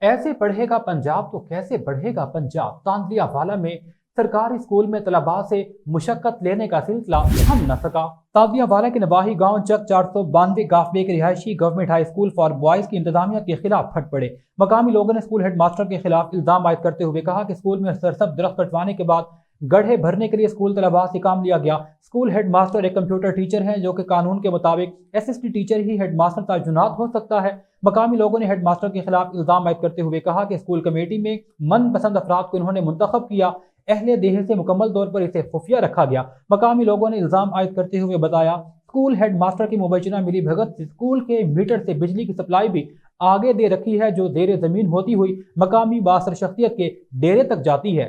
ایسے پڑھے گا پنجاب تو کیسے بڑھے گا پنجاب؟ تاندلیا والا میں سرکاری اسکول میں طلباء سے مشقت لینے کا سلسلہ تھم نہ سکا۔ تاندلیا والا کے نواحی گاؤں چک چار سو بانوے گافبے کے رہائشی government high school for boys کی انتظامیہ کے خلاف پھٹ پڑے۔ مقامی لوگوں نے اسکول ہیڈ ماسٹر کے خلاف الزام عائد کرتے ہوئے کہا کہ اسکول میں سرسب درخت کٹوانے کے بعد گڑھے بھرنے کے لیے اسکول طلباء سے کام لیا گیا۔ اسکول ہیڈ ماسٹر ایک کمپیوٹر ٹیچر ہیں جو کہ قانون کے مطابق ایس ایس ٹی ٹیچر ہی ہیڈ ماسٹر تعینات ہو سکتا ہے۔ مقامی لوگوں نے ہیڈ ماسٹر کے خلاف الزام عائد کرتے ہوئے کہا کہ اسکول کمیٹی میں من پسند افراد کو انہوں نے منتخب کیا۔ اہل دیہ سے مکمل طور پر اسے خفیہ رکھا گیا۔ مقامی لوگوں نے الزام عائد کرتے ہوئے بتایا، اسکول ہیڈ ماسٹر کی مبینہ ملی بھگت سے اسکول کے میٹر سے بجلی کی سپلائی بھی آگے دے رکھی ہے جو دیر زمین ہوتی ہوئی مقامی باثر شخصیت کے ڈیرے تک جاتی ہے۔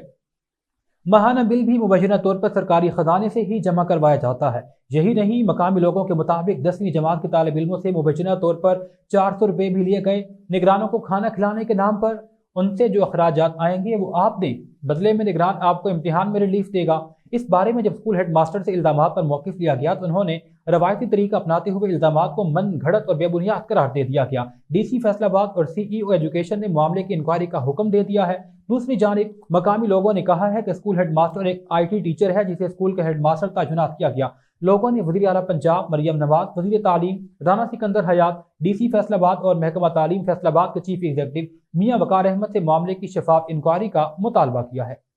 ماہانہ بل بھی مبینہ طور پر سرکاری خزانے سے ہی جمع کروایا جاتا ہے۔ یہی نہیں، مقامی لوگوں کے مطابق دسویں جماعت کے طالب علموں سے مبینہ طور پر چار سو روپے بھی لیے گئے۔ نگرانوں کو کھانا کھلانے کے نام پر ان سے جو اخراجات آئیں گے وہ آپ دیں۔ بدلے میں نگران آپ کو امتحان میں ریلیف دے گا۔ اس بارے میں جب اسکول ہیڈ ماسٹر سے الزامات پر موقف لیا گیا تو انہوں نے روایتی طریقہ اپناتے ہوئے الزامات کو من گھڑت اور بے بنیاد قرار دے دیا گیا۔ ڈی سی فیصلہ آباد اور سی ای او ایجوکیشن نے معاملے کی انکوائری کا حکم دے دیا ہے۔ دوسری جانب مقامی لوگوں نے کہا ہے کہ اسکول ہیڈ ماسٹر ایک آئی ٹی ٹیچر ہے جسے اسکول کے ہیڈ ماسٹر تعینات کیا گیا۔ لوگوں نے وزیر اعلیٰ پنجاب مریم نواز، وزیر تعلیم رانا سکندر حیات ڈی سی فیصلہ آباد اور محکمہ تعلیم فیصلہ آباد کے چیف ایگزیکٹو میاں وقار احمد سے معاملے کی شفاف انکوائری کا مطالبہ کیا ہے۔